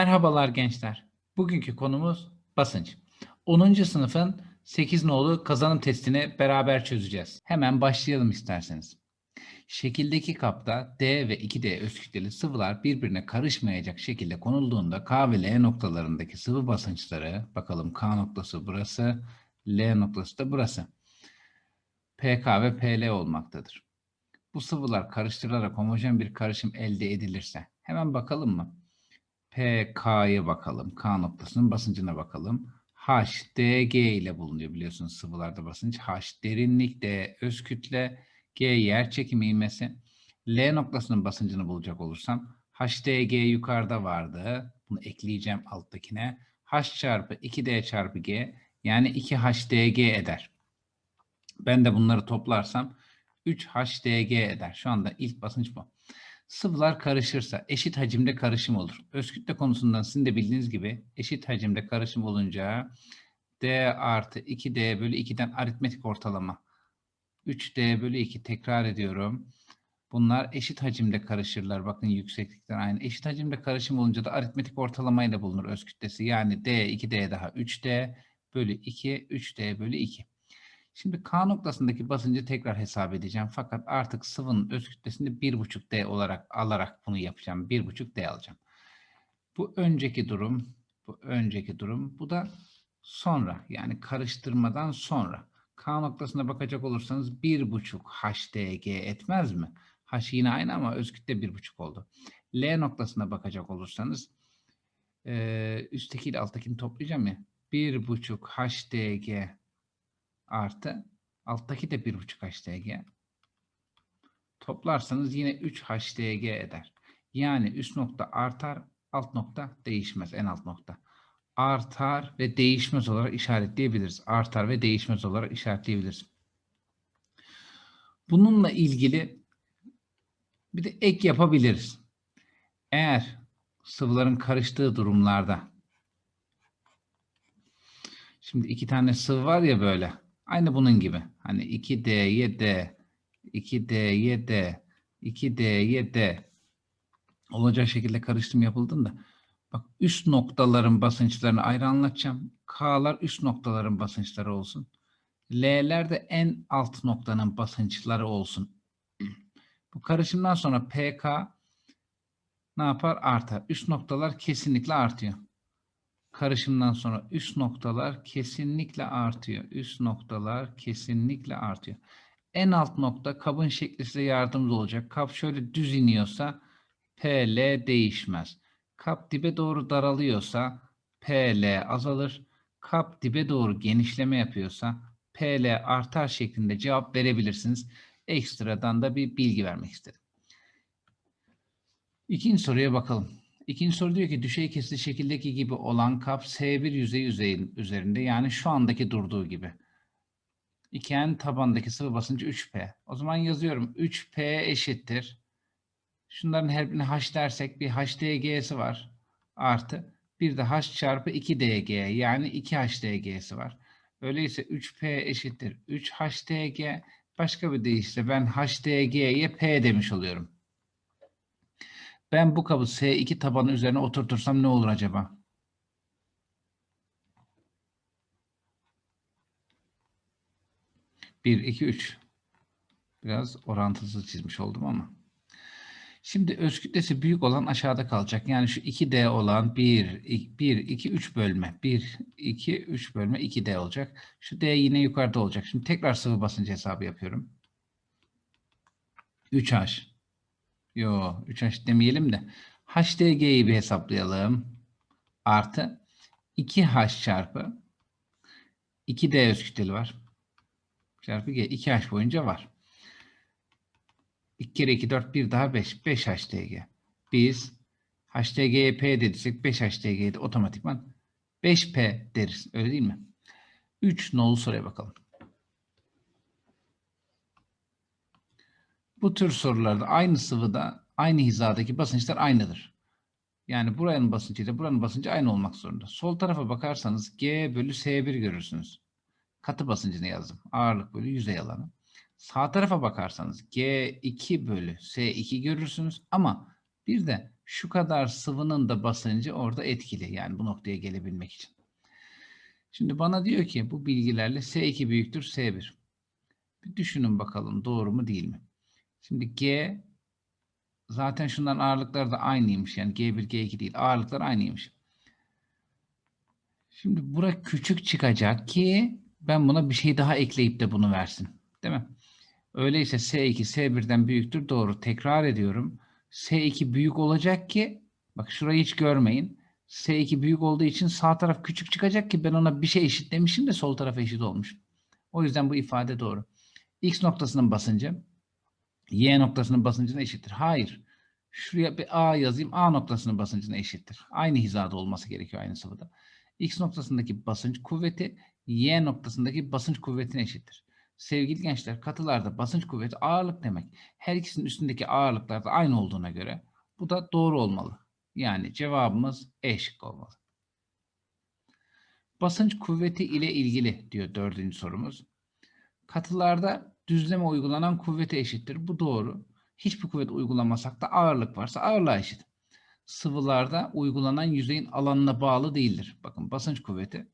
Merhabalar gençler. Bugünkü konumuz basınç. 10. sınıfın 8 nolu kazanım testini beraber çözeceğiz. Hemen başlayalım isterseniz. Şekildeki kapta D ve 2D öz kütleli sıvılar birbirine karışmayacak şekilde konulduğunda K ve L noktalarındaki sıvı basınçları, bakalım K noktası burası, L noktası da burası. PK ve PL olmaktadır. Bu sıvılar karıştırılarak homojen bir karışım elde edilirse, hemen bakalım mı? PK'ya bakalım. K noktasının basıncına bakalım. H, DG ile bulunuyor biliyorsunuz sıvılarda basınç. H derinlik, D öz kütle, G yer çekimi ivmesi. L noktasının basıncını bulacak olursam HDG yukarıda vardı. Bunu ekleyeceğim alttakine. H çarpı 2D çarpı G yani 2HDG eder. Ben de bunları toplarsam 3HDG eder. Şu anda ilk basınç bu. Sıvılar karışırsa eşit hacimde karışım olur. Öz kütle konusundan sizin de bildiğiniz gibi eşit hacimde karışım olunca D artı 2D bölü 2'den aritmetik ortalama 3D bölü 2 tekrar ediyorum. Bunlar eşit hacimde karışırlar. Bakın yükseklikten aynı. Eşit hacimde karışım olunca da aritmetik ortalamayla bulunur öz kütlesi. Yani D 2D daha 3D bölü 2 3D bölü 2. Şimdi K noktasındaki basıncı tekrar hesap edeceğim. Fakat artık sıvının öz kütlesini 1,5D olarak alarak bunu yapacağım. 1,5D alacağım. Bu önceki durum, bu önceki durum, bu da sonra yani karıştırmadan sonra. K noktasına bakacak olursanız 1,5 HDG etmez mi? H yine aynı ama öz kütle 1,5 oldu. L noktasına bakacak olursanız e, üstteki ile alttakini toplayacağım ya. 1,5 HDG artı alttaki de 1,5 HDG. Toplarsanız yine 3 HDG eder. Yani üst nokta artar, alt nokta değişmez. En alt nokta. Artar ve değişmez olarak işaretleyebiliriz. Artar ve değişmez olarak işaretleyebiliriz. Bununla ilgili bir de ek yapabiliriz. Eğer sıvıların karıştığı durumlarda şimdi iki tane sıvı var ya böyle Aynı bunun gibi. Hani 2D'ye D, 2D'ye D, 2D'ye D olacak şekilde karıştırma yapıldığında bak üst noktaların basınçlarını ayrı anlatacağım. K'lar üst noktaların basınçları olsun. L'ler de en alt noktanın basınçları olsun. Bu karışımdan sonra PK ne yapar? Artar. Üst noktalar kesinlikle artıyor karışımdan sonra üst noktalar kesinlikle artıyor. Üst noktalar kesinlikle artıyor. En alt nokta kabın şekli size yardımcı olacak. Kap şöyle düz iniyorsa PL değişmez. Kap dibe doğru daralıyorsa PL azalır. Kap dibe doğru genişleme yapıyorsa PL artar şeklinde cevap verebilirsiniz. Ekstradan da bir bilgi vermek istedim. İkinci soruya bakalım. İkinci soru diyor ki düşey kesili şekildeki gibi olan kap S1 yüzey yüzeyin üzerinde yani şu andaki durduğu gibi. İken tabandaki sıvı basıncı 3P. O zaman yazıyorum 3P eşittir. Şunların her birine H dersek bir HDG'si var. Artı bir de H çarpı 2DG yani 2HDG'si var. Öyleyse 3P eşittir 3HDG. Başka bir deyişle ben HDG'ye P demiş oluyorum. Ben bu kabı S2 tabanı üzerine oturtursam ne olur acaba? Bir, iki, üç. Biraz orantısız çizmiş oldum ama. Şimdi öz kütlesi büyük olan aşağıda kalacak. Yani şu 2D olan 1, 1, 2, 3 bölme. 1, 2, 3 bölme 2D olacak. Şu D yine yukarıda olacak. Şimdi tekrar sıvı basıncı hesabı yapıyorum. 3H. Yo 3H demeyelim de. HDG'yi bir hesaplayalım. Artı 2H çarpı 2D öz kütleli var. Çarpı G. 2H boyunca var. 2 kere 2 4 1 daha 5. 5 HDG. Biz HDG'ye P dediysek 5 HDG'ye de otomatikman 5P deriz. Öyle değil mi? 3 nolu soruya bakalım. Bu tür sorularda aynı sıvıda aynı hizadaki basınçlar aynıdır. Yani buranın basıncı ile buranın basıncı aynı olmak zorunda. Sol tarafa bakarsanız G bölü S1 görürsünüz. Katı basıncını yazdım. Ağırlık bölü yüzey alanı. Sağ tarafa bakarsanız G2 bölü S2 görürsünüz. Ama bir de Şu kadar sıvının da basıncı orada etkili. Yani bu noktaya gelebilmek için. Şimdi bana diyor ki bu bilgilerle S2 büyüktür S1. Bir düşünün bakalım doğru mu değil mi? Şimdi G zaten şunların ağırlıkları da aynıymış. Yani G1, G2 değil. Ağırlıklar aynıymış. Şimdi bura küçük çıkacak ki ben buna bir şey daha ekleyip de bunu versin. Değil mi? Öyleyse S2 S1'den büyüktür. Doğru. Tekrar ediyorum. S2 büyük olacak ki bak şurayı hiç görmeyin. S2 büyük olduğu için sağ taraf küçük çıkacak ki ben ona bir şey eşitlemişim de sol tarafa eşit olmuş. O yüzden bu ifade doğru. X noktasının basıncı Y noktasının basıncına eşittir. Hayır. Şuraya bir A yazayım. A noktasının basıncına eşittir. Aynı hizada olması gerekiyor aynı sıvıda. X noktasındaki basınç kuvveti Y noktasındaki basınç kuvvetine eşittir. Sevgili gençler katılarda basınç kuvveti ağırlık demek. Her ikisinin üstündeki ağırlıklar da aynı olduğuna göre bu da doğru olmalı. Yani cevabımız E olmalı. Basınç kuvveti ile ilgili diyor dördüncü sorumuz. Katılarda düzleme uygulanan kuvvete eşittir. Bu doğru. Hiçbir kuvvet uygulamasak da ağırlık varsa ağırlığa eşit. Sıvılarda uygulanan yüzeyin alanına bağlı değildir. Bakın basınç kuvveti.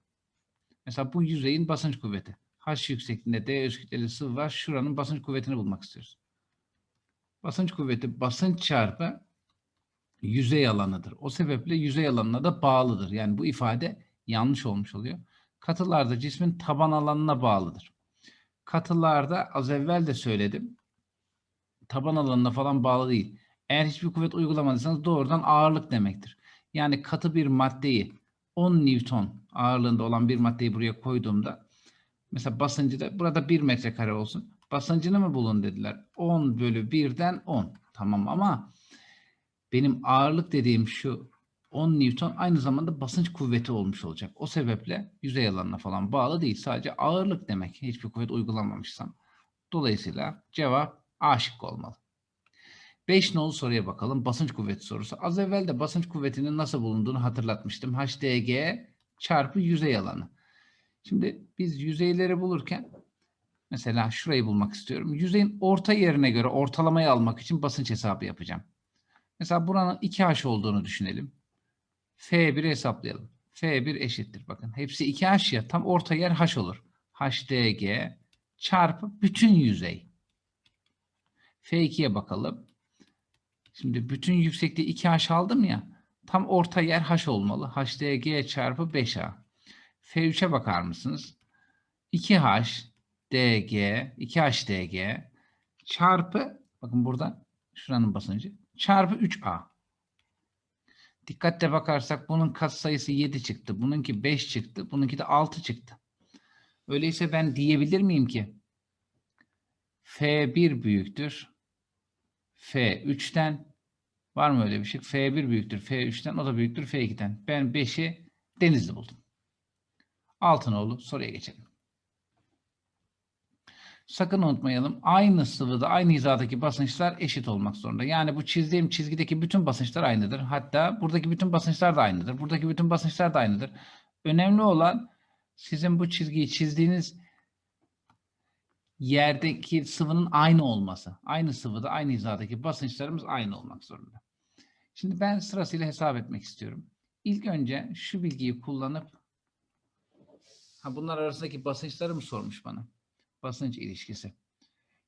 Mesela bu yüzeyin basınç kuvveti. H yüksekliğinde D öz sıvı var. Şuranın basınç kuvvetini bulmak istiyoruz. Basınç kuvveti basınç çarpı yüzey alanıdır. O sebeple yüzey alanına da bağlıdır. Yani bu ifade yanlış olmuş oluyor. Katılarda cismin taban alanına bağlıdır. Katılarda az evvel de söyledim. Taban alanına falan bağlı değil. Eğer hiçbir kuvvet uygulamadıysanız doğrudan ağırlık demektir. Yani katı bir maddeyi 10 Newton ağırlığında olan bir maddeyi buraya koyduğumda mesela basıncı da burada 1 metrekare olsun. Basıncını mı bulun dediler. 10 bölü 1'den 10. Tamam ama benim ağırlık dediğim şu 10 Newton aynı zamanda basınç kuvveti olmuş olacak. O sebeple yüzey alanına falan bağlı değil. Sadece ağırlık demek. Hiçbir kuvvet uygulamamışsam. Dolayısıyla cevap A şıkkı olmalı. 5 nolu soruya bakalım. Basınç kuvveti sorusu. Az evvel de basınç kuvvetinin nasıl bulunduğunu hatırlatmıştım. HDG çarpı yüzey alanı. Şimdi biz yüzeyleri bulurken mesela şurayı bulmak istiyorum. Yüzeyin orta yerine göre ortalamayı almak için basınç hesabı yapacağım. Mesela buranın 2H olduğunu düşünelim. F1'i hesaplayalım. F1 eşittir. Bakın hepsi 2H ya. Tam orta yer H olur. HDG çarpı bütün yüzey. F2'ye bakalım. Şimdi bütün yüksekliği 2H aldım ya. Tam orta yer H olmalı. HDG çarpı 5A. F3'e bakar mısınız? 2H DG 2H DG çarpı bakın burada şuranın basıncı çarpı 3A. Dikkatle bakarsak bunun katsayısı 7 çıktı. Bununki 5 çıktı. Bununki de 6 çıktı. Öyleyse ben diyebilir miyim ki F1 büyüktür F3'ten var mı öyle bir şey? F1 büyüktür F3'ten o da büyüktür F2'den. Ben 5'i Denizli buldum. Altınoğlu soruya geçelim. Sakın unutmayalım. Aynı sıvıda, aynı hizadaki basınçlar eşit olmak zorunda. Yani bu çizdiğim çizgideki bütün basınçlar aynıdır. Hatta buradaki bütün basınçlar da aynıdır. Buradaki bütün basınçlar da aynıdır. Önemli olan sizin bu çizgiyi çizdiğiniz yerdeki sıvının aynı olması. Aynı sıvıda, aynı hizadaki basınçlarımız aynı olmak zorunda. Şimdi ben sırasıyla hesap etmek istiyorum. İlk önce şu bilgiyi kullanıp ha bunlar arasındaki basınçları mı sormuş bana? Basınç ilişkisi.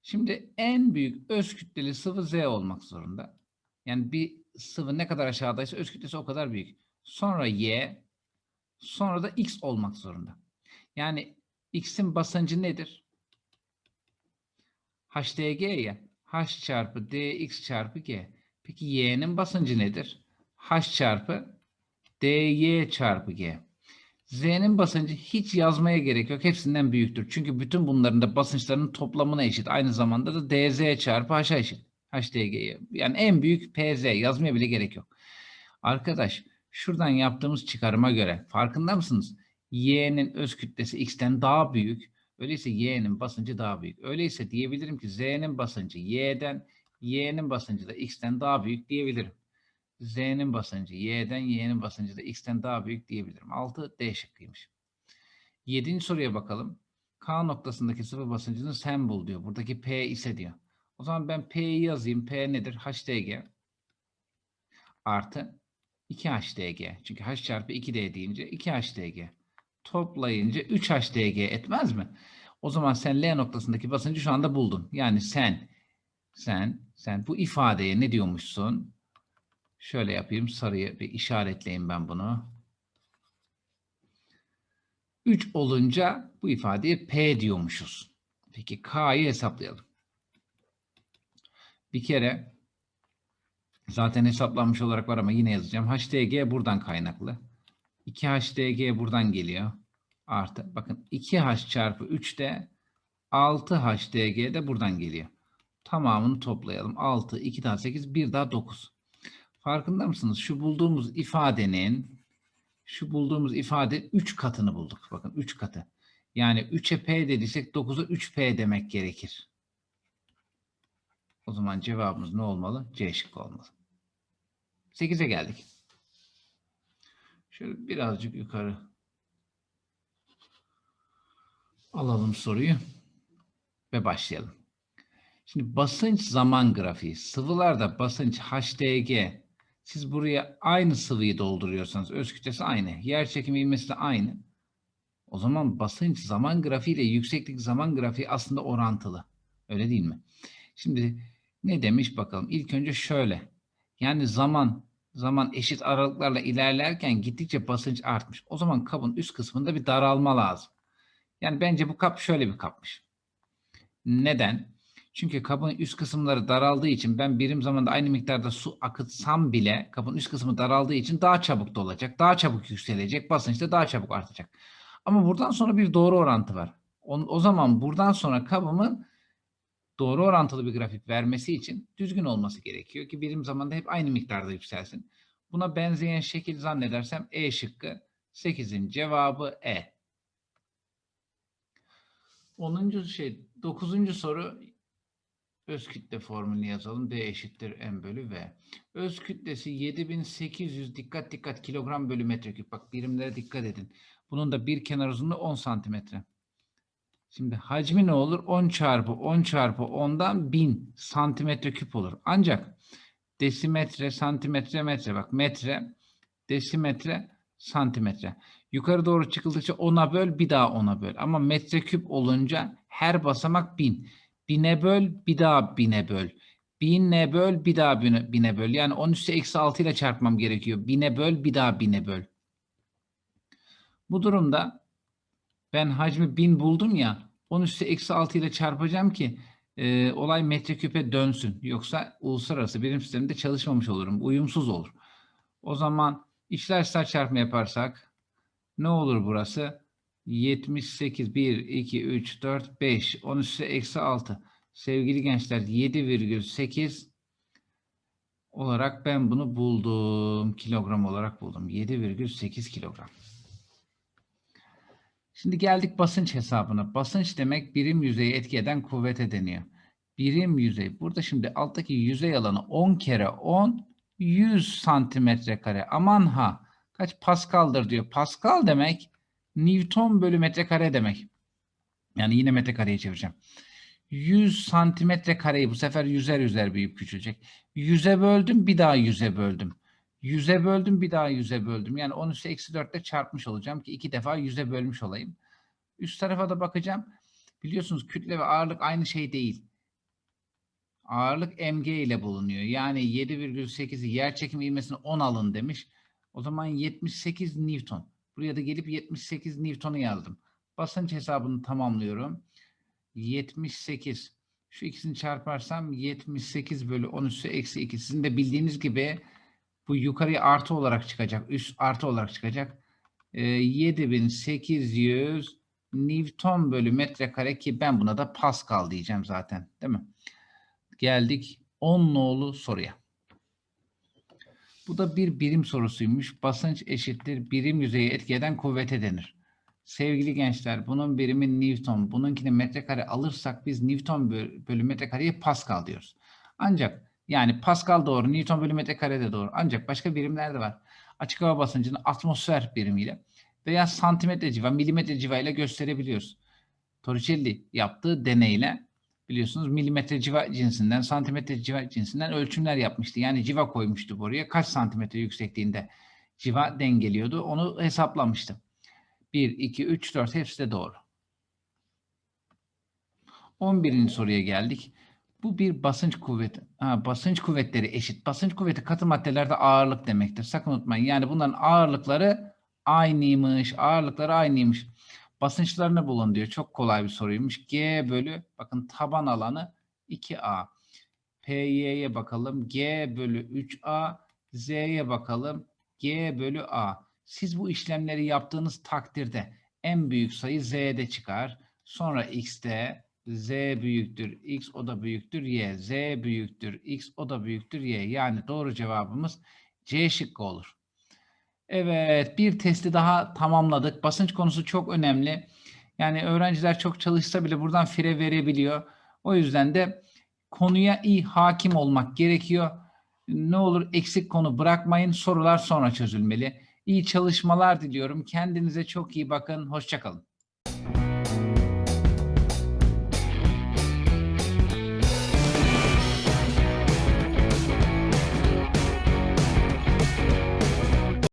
Şimdi en büyük öz kütleli sıvı Z olmak zorunda. Yani bir sıvı ne kadar aşağıdaysa öz kütlesi o kadar büyük. Sonra Y, sonra da X olmak zorunda. Yani X'in basıncı nedir? HDG ya. H çarpı DX çarpı G. Peki Y'nin basıncı nedir? H çarpı DY çarpı G. Z'nin basıncı hiç yazmaya gerek yok. Hepsinden büyüktür. Çünkü bütün bunların da basınçlarının toplamına eşit. Aynı zamanda da DZ çarpı H'a eşit. HDG'ye. Yani en büyük PZ. Yazmaya bile gerek yok. Arkadaş şuradan yaptığımız çıkarıma göre farkında mısınız? Y'nin öz kütlesi X'ten daha büyük. Öyleyse Y'nin basıncı daha büyük. Öyleyse diyebilirim ki Z'nin basıncı Y'den, Y'nin basıncı da X'ten daha büyük diyebilirim. Z'nin basıncı Y'den, Y'nin basıncı da X'ten daha büyük diyebilirim. 6 D şıkkıymış. 7. soruya bakalım. K noktasındaki sıvı basıncını sen bul diyor. Buradaki P ise diyor. O zaman ben P'yi yazayım. P nedir? HDG. artı 2HDG. Çünkü H çarpı 2D deyince 2HDG. Toplayınca 3HDG etmez mi? O zaman sen L noktasındaki basıncı şu anda buldun. Yani sen sen sen bu ifadeye ne diyormuşsun? Şöyle yapayım. Sarıya bir işaretleyeyim ben bunu. 3 olunca bu ifadeye P diyormuşuz. Peki K'yı hesaplayalım. Bir kere zaten hesaplanmış olarak var ama yine yazacağım. HDG buradan kaynaklı. 2HDG buradan geliyor. Artı bakın 2H çarpı 3 de 6HDG de buradan geliyor. Tamamını toplayalım. 6, 2 daha 8, 1 daha 9. Farkında mısınız? Şu bulduğumuz ifadenin şu bulduğumuz ifade 3 katını bulduk. Bakın 3 katı. Yani 3'e P dediysek 9'a 3P demek gerekir. O zaman cevabımız ne olmalı? C şıkkı olmalı. 8'e geldik. Şöyle birazcık yukarı alalım soruyu ve başlayalım. Şimdi basınç zaman grafiği. Sıvılarda basınç HDG. Siz buraya aynı sıvıyı dolduruyorsanız öz kütlesi aynı. Yer çekimi ivmesi de aynı. O zaman basınç zaman grafiği ile yükseklik zaman grafiği aslında orantılı. Öyle değil mi? Şimdi ne demiş bakalım. İlk önce şöyle. Yani zaman zaman eşit aralıklarla ilerlerken gittikçe basınç artmış. O zaman kabın üst kısmında bir daralma lazım. Yani bence bu kap şöyle bir kapmış. Neden? Çünkü kabın üst kısımları daraldığı için ben birim zamanda aynı miktarda su akıtsam bile kabın üst kısmı daraldığı için daha çabuk dolacak, daha çabuk yükselecek, basınç da daha çabuk artacak. Ama buradan sonra bir doğru orantı var. O, zaman buradan sonra kabımın doğru orantılı bir grafik vermesi için düzgün olması gerekiyor ki birim zamanda hep aynı miktarda yükselsin. Buna benzeyen şekil zannedersem E şıkkı 8'in cevabı E. 10. şey 9. soru öz kütle formülünü yazalım. D eşittir M bölü V. Öz kütlesi 7800 dikkat dikkat kilogram bölü metreküp. Bak birimlere dikkat edin. Bunun da bir kenar uzunluğu 10 santimetre. Şimdi hacmi ne olur? 10 çarpı 10 çarpı 10'dan 1000 santimetre küp olur. Ancak desimetre, santimetre, metre. Bak metre, desimetre, santimetre. Yukarı doğru çıkıldıkça 10'a böl bir daha 10'a böl. Ama metreküp olunca her basamak 1000. Bine böl bir daha bine böl. Bine böl bir daha bine, bine böl. Yani 10 üstü eksi 6 ile çarpmam gerekiyor. Bine böl bir daha bine böl. Bu durumda ben hacmi 1000 buldum ya 10 üstü eksi 6 ile çarpacağım ki e, olay metreküpe dönsün. Yoksa uluslararası birim sisteminde çalışmamış olurum. Uyumsuz olur. O zaman içler dışlar çarpma yaparsak ne olur burası? 78, 1, 2, 3, 4, 5, 10 üstü eksi 6. Sevgili gençler 7,8 olarak ben bunu buldum. Kilogram olarak buldum. 7,8 kilogram. Şimdi geldik basınç hesabına. Basınç demek birim yüzeyi etki eden kuvvete deniyor. Birim yüzey. Burada şimdi alttaki yüzey alanı 10 kere 10 100 santimetre kare. Aman ha. Kaç paskaldır diyor. Pascal demek Newton bölü metrekare demek. Yani yine metrekareye çevireceğim. 100 santimetre kareyi bu sefer yüzer yüzer büyüyüp küçülecek. 100'e böldüm bir daha 100'e böldüm. 100'e böldüm bir daha 100'e böldüm. Yani 10 üstü eksi 4 ile çarpmış olacağım ki iki defa 100'e bölmüş olayım. Üst tarafa da bakacağım. Biliyorsunuz kütle ve ağırlık aynı şey değil. Ağırlık mg ile bulunuyor. Yani 7,8'i yer çekimi ivmesini 10 alın demiş. O zaman 78 Newton. Buraya da gelip 78 Newton'u yazdım. Basınç hesabını tamamlıyorum. 78. Şu ikisini çarparsam 78 bölü 10 üssü eksi 2. Sizin de bildiğiniz gibi bu yukarıya artı olarak çıkacak. Üst artı olarak çıkacak. Ee, 7800 Newton bölü metrekare ki ben buna da Pascal diyeceğim zaten. Değil mi? Geldik 10 nolu soruya. Bu da bir birim sorusuymuş. Basınç eşittir birim yüzeyi etki eden kuvvete denir. Sevgili gençler bunun birimi Newton, bununkini metrekare alırsak biz Newton bölü metrekareye Pascal diyoruz. Ancak yani Pascal doğru, Newton bölü metrekare de doğru. Ancak başka birimler de var. Açık hava basıncını atmosfer birimiyle veya santimetre civa, milimetre civa ile gösterebiliyoruz. Torricelli yaptığı deneyle biliyorsunuz milimetre civa cinsinden, santimetre civa cinsinden ölçümler yapmıştı. Yani civa koymuştu buraya. Kaç santimetre yüksekliğinde civa dengeliyordu. Onu hesaplamıştı. 1, 2, 3, 4 hepsi de doğru. 11. soruya geldik. Bu bir basınç kuvveti. Ha, basınç kuvvetleri eşit. Basınç kuvveti katı maddelerde ağırlık demektir. Sakın unutmayın. Yani bunların ağırlıkları aynıymış. Ağırlıkları aynıymış. Basınçlarını bulun diyor. Çok kolay bir soruymuş. G bölü bakın taban alanı 2A. PY'ye bakalım. G bölü 3A. Z'ye bakalım. G bölü A. Siz bu işlemleri yaptığınız takdirde en büyük sayı Z'de çıkar. Sonra X'te Z büyüktür X o da büyüktür Y. Z büyüktür X o da büyüktür Y. Yani doğru cevabımız C şıkkı olur. Evet bir testi daha tamamladık. Basınç konusu çok önemli. Yani öğrenciler çok çalışsa bile buradan fire verebiliyor. O yüzden de konuya iyi hakim olmak gerekiyor. Ne olur eksik konu bırakmayın. Sorular sonra çözülmeli. İyi çalışmalar diliyorum. Kendinize çok iyi bakın. Hoşçakalın.